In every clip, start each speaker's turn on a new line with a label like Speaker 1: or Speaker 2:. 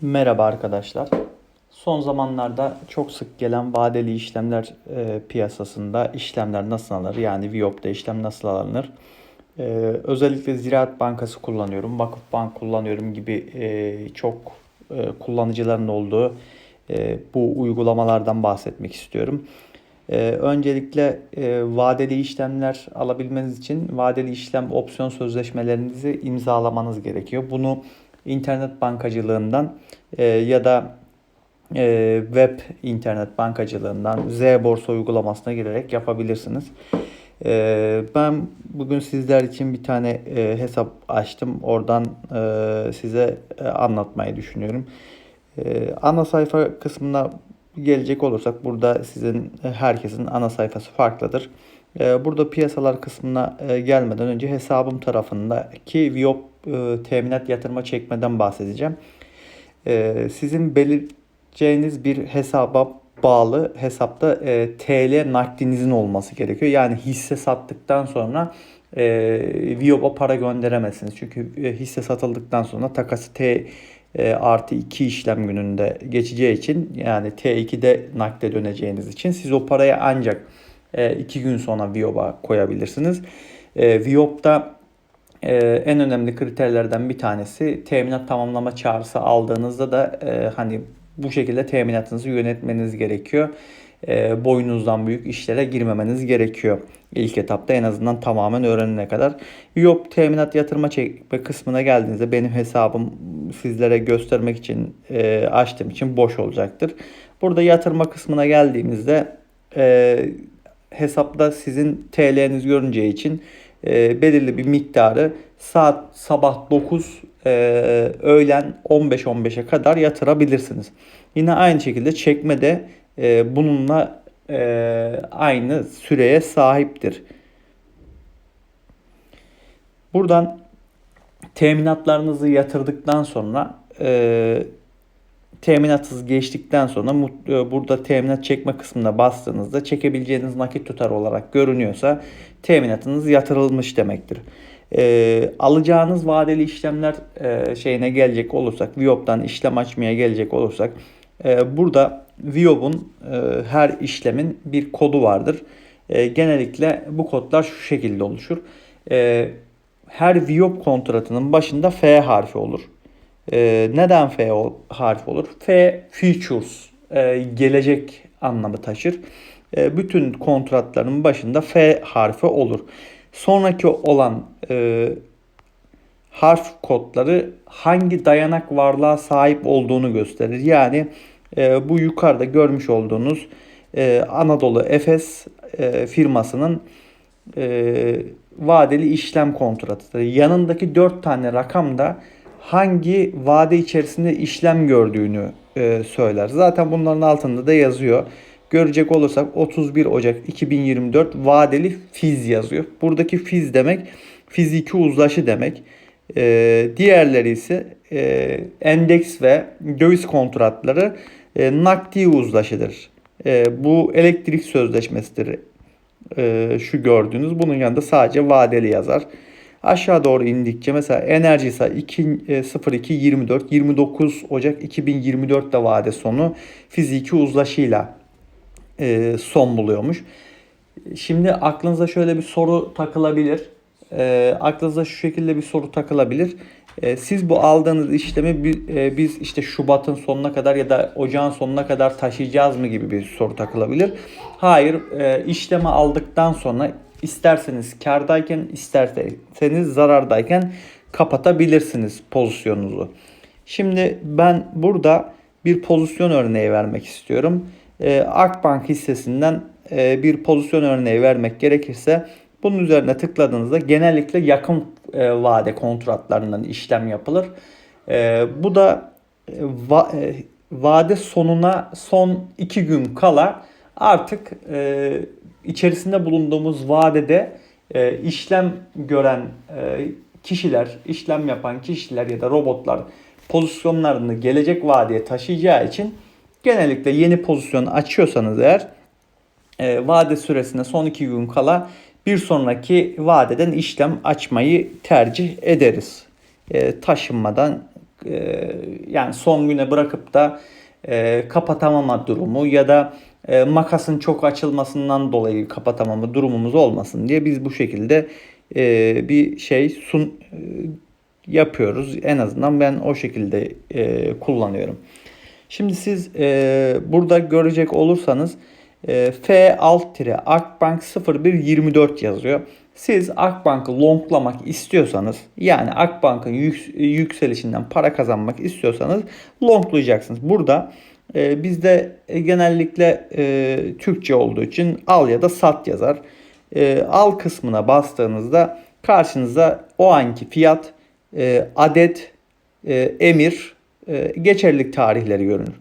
Speaker 1: Merhaba arkadaşlar. Son zamanlarda çok sık gelen vadeli işlemler e, piyasasında işlemler nasıl alınır? Yani Viyop'ta işlem nasıl alınır? E, özellikle Ziraat Bankası kullanıyorum, Vakıfbank kullanıyorum gibi e, çok e, kullanıcıların olduğu e, bu uygulamalardan bahsetmek istiyorum. E, öncelikle e, vadeli işlemler alabilmeniz için vadeli işlem opsiyon sözleşmelerinizi imzalamanız gerekiyor. Bunu internet bankacılığından e, ya da e, web internet bankacılığından Z borsa uygulamasına girerek yapabilirsiniz. E, ben bugün sizler için bir tane e, hesap açtım. Oradan e, size e, anlatmayı düşünüyorum. E, ana sayfa kısmına gelecek olursak burada sizin herkesin ana sayfası farklıdır. E, burada piyasalar kısmına e, gelmeden önce hesabım tarafındaki Viop e, teminat yatırma çekmeden bahsedeceğim. E, sizin belirleyeceğiniz bir hesaba bağlı hesapta e, TL nakdinizin olması gerekiyor. Yani hisse sattıktan sonra Viop'a para gönderemezsiniz. Çünkü hisse satıldıktan sonra takası T artı 2 işlem gününde geçeceği için yani T2'de nakde döneceğiniz için siz o parayı ancak 2 gün sonra Viop'a koyabilirsiniz. E, Viop'ta e, en önemli kriterlerden bir tanesi teminat tamamlama çağrısı aldığınızda da e, hani bu şekilde teminatınızı yönetmeniz gerekiyor. E, boyunuzdan büyük işlere girmemeniz gerekiyor. İlk etapta en azından tamamen öğrenene kadar. Yok teminat yatırma çekme kısmına geldiğinizde benim hesabım sizlere göstermek için e, açtığım için boş olacaktır. Burada yatırma kısmına geldiğimizde e, hesapta sizin TL'niz görüneceği için e, belirli bir miktarı saat sabah 9 e, öğlen 15-15'e kadar yatırabilirsiniz. Yine aynı şekilde çekme de e, bununla e, aynı süreye sahiptir. Buradan teminatlarınızı yatırdıktan sonra e, teminatsız geçtikten sonra e, burada teminat çekme kısmına bastığınızda çekebileceğiniz nakit tutar olarak görünüyorsa teminatınız yatırılmış demektir. E, alacağınız vadeli işlemler e, şeyine gelecek olursak, Viop'tan işlem açmaya gelecek olursak e, burada Viop'un e, her işlemin bir kodu vardır. E, genellikle bu kodlar şu şekilde oluşur. E, her Viop kontratının başında F harfi olur. E, neden F harfi olur? F futures e, gelecek anlamı taşır. E, bütün kontratların başında F harfi olur. Sonraki olan e, harf kodları hangi dayanak varlığa sahip olduğunu gösterir. Yani e, bu yukarıda görmüş olduğunuz e, Anadolu Efes e, firmasının e, vadeli işlem kontratıdır. Yanındaki 4 tane rakam da hangi vade içerisinde işlem gördüğünü e, söyler. Zaten bunların altında da yazıyor. Görecek olursak 31 Ocak 2024 vadeli fiz yazıyor. Buradaki fiz demek fiziki uzlaşı demek. E, diğerleri ise e, endeks ve döviz kontratları e, nakdi uzlaşıdır. E, bu elektrik sözleşmesidir. E, şu gördüğünüz bunun yanında sadece vadeli yazar. Aşağı doğru indikçe mesela enerji ise 02 24 29 Ocak 2024'te vade sonu fiziki uzlaşıyla e, son buluyormuş. Şimdi aklınıza şöyle bir soru takılabilir. E, aklınıza şu şekilde bir soru takılabilir. E, siz bu aldığınız işlemi e, biz işte Şubat'ın sonuna kadar ya da Ocağın sonuna kadar taşıyacağız mı gibi bir soru takılabilir. Hayır, e, işlemi aldıktan sonra isterseniz kardayken isterseniz zarardayken kapatabilirsiniz pozisyonunuzu. Şimdi ben burada bir pozisyon örneği vermek istiyorum. Ee, Akbank hissesinden e, bir pozisyon örneği vermek gerekirse bunun üzerine tıkladığınızda genellikle yakın e, vade kontratlarından işlem yapılır. E, bu da vade sonuna son 2 gün kala artık içerisinde bulunduğumuz vadede işlem gören kişiler, işlem yapan kişiler ya da robotlar pozisyonlarını gelecek vadeye taşıyacağı için Genellikle yeni pozisyon açıyorsanız eğer e, vade süresine son 2 gün kala bir sonraki vadeden işlem açmayı tercih ederiz. E, taşınmadan e, yani son güne bırakıp da e, kapatamama durumu ya da e, makasın çok açılmasından dolayı kapatamama durumumuz olmasın diye biz bu şekilde e, bir şey sun e, yapıyoruz. En azından ben o şekilde e, kullanıyorum. Şimdi siz e, burada görecek olursanız e, F alt tire Akbank 0124 yazıyor. Siz Akbank'ı longlamak istiyorsanız yani Akbank'ın yük, yükselişinden para kazanmak istiyorsanız longlayacaksınız. Burada e, bizde genellikle e, Türkçe olduğu için al ya da sat yazar. E, al kısmına bastığınızda karşınıza o anki fiyat, e, adet, e, emir, e, geçerlilik tarihleri görünür.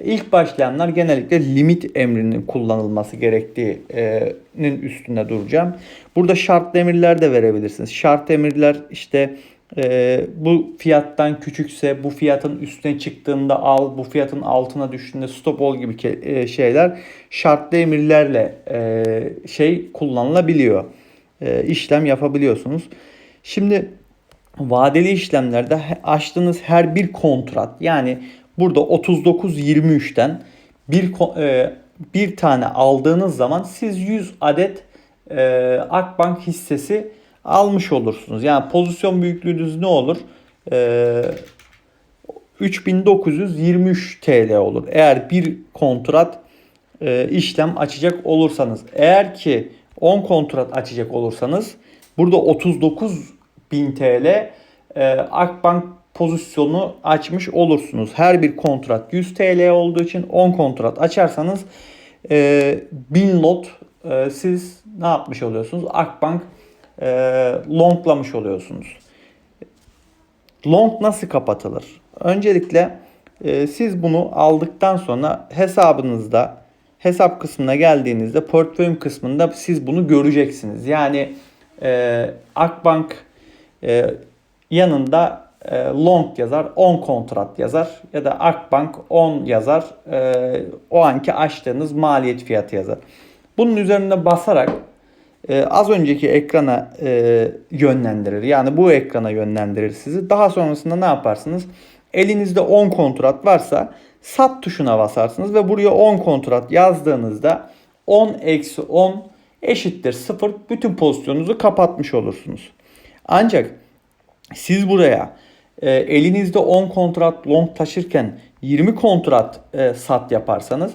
Speaker 1: İlk başlayanlar genellikle limit emrinin kullanılması gerektiğinin üstünde duracağım. Burada şartlı emirler de verebilirsiniz. Şart emirler işte e, bu fiyattan küçükse bu fiyatın üstüne çıktığında al, bu fiyatın altına düştüğünde stop ol gibi ke- e, şeyler şartlı emirlerle e, şey kullanılabiliyor. E, işlem yapabiliyorsunuz. Şimdi vadeli işlemlerde açtığınız her bir kontrat yani burada 39.23'ten bir e, bir tane aldığınız zaman siz 100 adet e, Akbank hissesi almış olursunuz. Yani pozisyon büyüklüğünüz ne olur? E, 3923 TL olur. Eğer bir kontrat e, işlem açacak olursanız. Eğer ki 10 kontrat açacak olursanız burada 39.000 TL e, Akbank pozisyonu açmış olursunuz. Her bir kontrat 100 TL olduğu için 10 kontrat açarsanız e, 1000 lot e, siz ne yapmış oluyorsunuz? Akbank e, longlamış oluyorsunuz. Long nasıl kapatılır? Öncelikle e, siz bunu aldıktan sonra hesabınızda hesap kısmına geldiğinizde portföyüm kısmında siz bunu göreceksiniz. Yani e, Akbank e, yanında e, long yazar 10 kontrat yazar ya da Akbank 10 yazar e, o anki açtığınız maliyet fiyatı yazar. Bunun üzerine basarak e, az önceki ekrana e, yönlendirir. Yani bu ekrana yönlendirir sizi. Daha sonrasında ne yaparsınız? Elinizde 10 kontrat varsa sat tuşuna basarsınız ve buraya 10 kontrat yazdığınızda 10 eksi 10 eşittir 0 bütün pozisyonunuzu kapatmış olursunuz. Ancak siz buraya e, elinizde 10 kontrat long taşırken 20 kontrat e, sat yaparsanız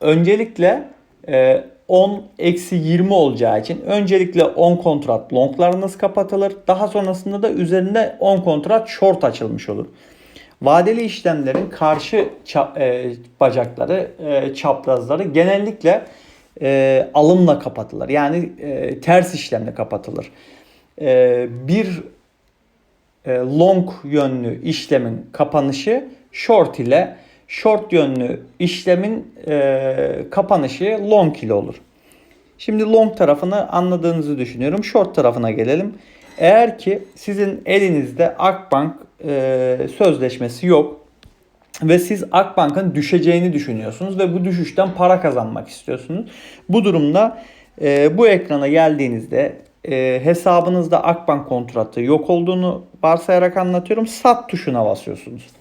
Speaker 1: öncelikle e, 10 eksi 20 olacağı için öncelikle 10 kontrat longlarınız kapatılır. Daha sonrasında da üzerinde 10 kontrat short açılmış olur. Vadeli işlemlerin karşı e, bacakları, e, çaprazları genellikle e, alımla kapatılır. Yani e, ters işlemle kapatılır. E, bir e, long yönlü işlemin kapanışı short ile short yönlü işlemin e, kapanışı long ile olur. Şimdi long tarafını anladığınızı düşünüyorum. Short tarafına gelelim. Eğer ki sizin elinizde Akbank e, sözleşmesi yok ve siz Akbank'ın düşeceğini düşünüyorsunuz ve bu düşüşten para kazanmak istiyorsunuz. Bu durumda e, bu ekrana geldiğinizde e, hesabınızda Akbank kontratı yok olduğunu varsayarak anlatıyorum. Sat tuşuna basıyorsunuz.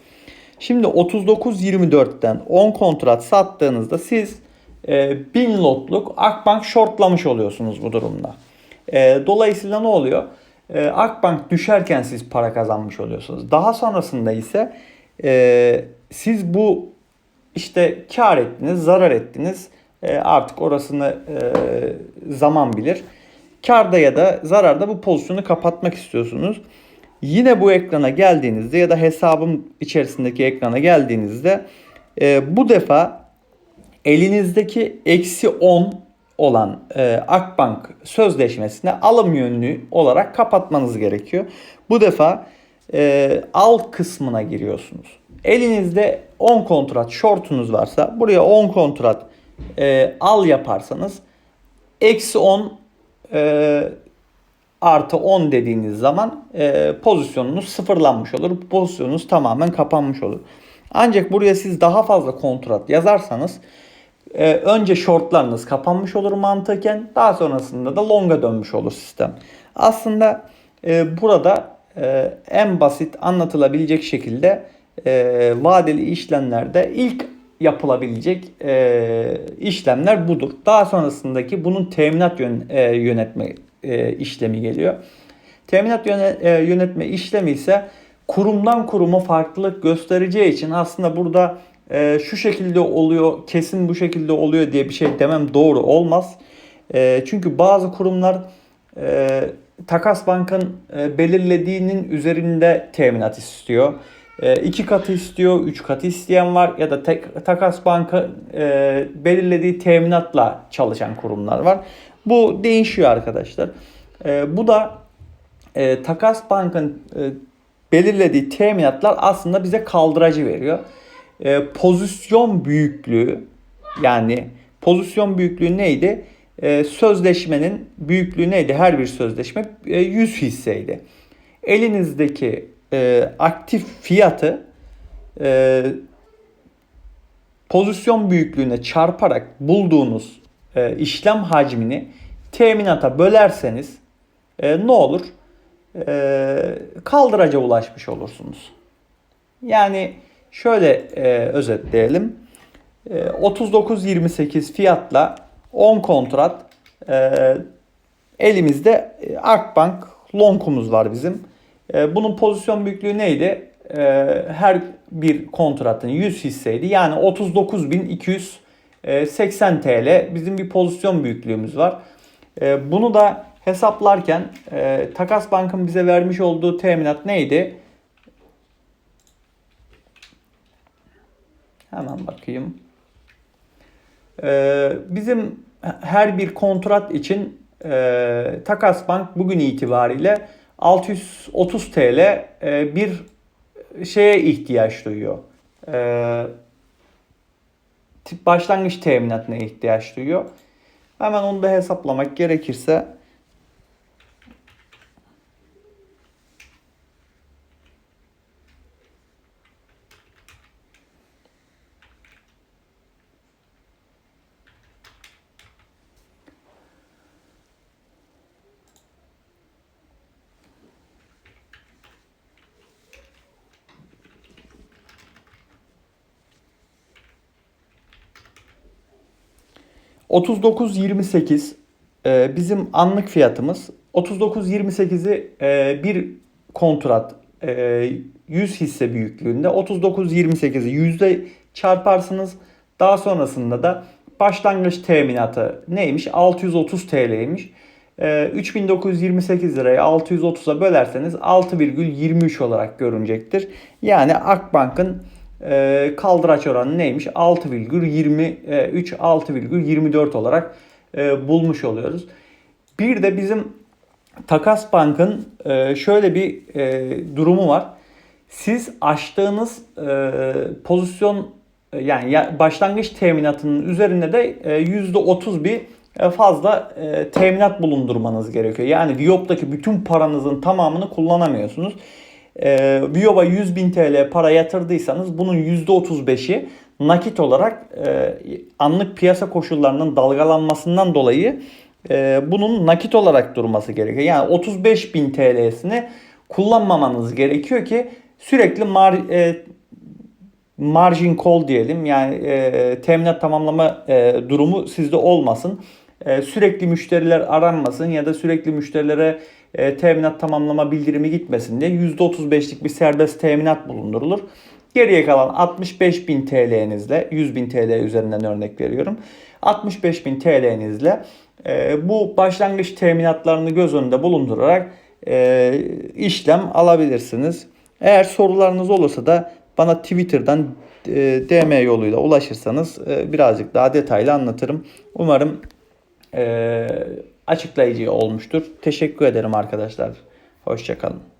Speaker 1: Şimdi 39.24'ten 10 kontrat sattığınızda siz e, 1000 lotluk Akbank shortlamış oluyorsunuz bu durumda. E, dolayısıyla ne oluyor? E, Akbank düşerken siz para kazanmış oluyorsunuz. Daha sonrasında ise e, siz bu işte kar ettiniz, zarar ettiniz. Artık orasını zaman bilir. Karda ya da zararda bu pozisyonu kapatmak istiyorsunuz. Yine bu ekrana geldiğinizde ya da hesabım içerisindeki ekrana geldiğinizde e, bu defa elinizdeki eksi 10 olan e, Akbank sözleşmesine alım yönlü olarak kapatmanız gerekiyor. Bu defa e, al kısmına giriyorsunuz. Elinizde 10 kontrat shortunuz varsa buraya 10 kontrat e, al yaparsanız eksi 10 e, artı 10 dediğiniz zaman e, pozisyonunuz sıfırlanmış olur. Pozisyonunuz tamamen kapanmış olur. Ancak buraya siz daha fazla kontrat yazarsanız e, önce shortlarınız kapanmış olur mantıken daha sonrasında da longa dönmüş olur sistem. Aslında e, burada e, en basit anlatılabilecek şekilde e, vadeli işlemlerde ilk yapılabilecek e, işlemler budur. Daha sonrasındaki bunun teminat yön, e, yönetme e, işlemi geliyor. Teminat e, yönetme işlemi ise kurumdan kuruma farklılık göstereceği için aslında burada e, şu şekilde oluyor, kesin bu şekilde oluyor diye bir şey demem doğru olmaz. E, çünkü bazı kurumlar e, Takas Bank'ın e, belirlediğinin üzerinde teminat istiyor. E, iki katı istiyor, üç katı isteyen var ya da tek, Takas Bank'ı e, belirlediği teminatla çalışan kurumlar var. Bu değişiyor arkadaşlar. E, bu da e, Takas Bank'ın e, belirlediği teminatlar aslında bize kaldıracı veriyor. E, pozisyon büyüklüğü yani pozisyon büyüklüğü neydi? E, sözleşmenin büyüklüğü neydi? Her bir sözleşme e, 100 hisseydi. Elinizdeki e, aktif fiyatı e, pozisyon büyüklüğüne çarparak bulduğunuz e, işlem hacmini teminata bölerseniz e, ne olur? E, kaldıraca ulaşmış olursunuz. Yani şöyle e, özetleyelim. E, 39.28 fiyatla 10 kontrat e, elimizde e, Akbank longumuz var bizim. E, bunun pozisyon büyüklüğü neydi? E, her bir kontratın 100 hisseydi. Yani 39.280 TL bizim bir pozisyon büyüklüğümüz var. E, bunu da hesaplarken e, Takas Bank'ın bize vermiş olduğu teminat neydi? Hemen bakayım. E, bizim her bir kontrat için e, Takas Bank bugün itibariyle 630 TL e, bir şeye ihtiyaç duyuyor. E, tip başlangıç teminatına ihtiyaç duyuyor. Hemen onu da hesaplamak gerekirse ...39.28 e, bizim anlık fiyatımız. 39.28'i e, bir kontrat e, 100 hisse büyüklüğünde. 39.28'i yüzde çarparsınız. Daha sonrasında da başlangıç teminatı neymiş? 630 TL'ymiş. E, 3928 lirayı 630'a bölerseniz 6,23 olarak görünecektir. Yani Akbank'ın kaldıraç oranı neymiş? 6,23 6,24 olarak e, bulmuş oluyoruz. Bir de bizim Takas Bank'ın e, şöyle bir e, durumu var. Siz açtığınız e, pozisyon e, yani ya- başlangıç teminatının üzerinde de e, %30 bir e, fazla e, teminat bulundurmanız gerekiyor. Yani Viyop'taki bütün paranızın tamamını kullanamıyorsunuz. E, Viyop'a 100 bin TL para yatırdıysanız bunun %35'i nakit olarak e, anlık piyasa koşullarının dalgalanmasından dolayı e, bunun nakit olarak durması gerekiyor. Yani 35 bin TL'sini kullanmamanız gerekiyor ki sürekli mar, e, margin call diyelim yani e, teminat tamamlama e, durumu sizde olmasın. E, sürekli müşteriler aranmasın ya da sürekli müşterilere e, teminat tamamlama bildirimi gitmesin diye %35'lik bir serbest teminat bulundurulur. Geriye kalan 65 bin TL'nizle 100 bin TL üzerinden örnek veriyorum. 65 bin TL'nizle e, bu başlangıç teminatlarını göz önünde bulundurarak e, işlem alabilirsiniz. Eğer sorularınız olursa da bana Twitter'dan e, DM yoluyla ulaşırsanız e, birazcık daha detaylı anlatırım. Umarım e, açıklayıcı olmuştur. Teşekkür ederim arkadaşlar. Hoşçakalın.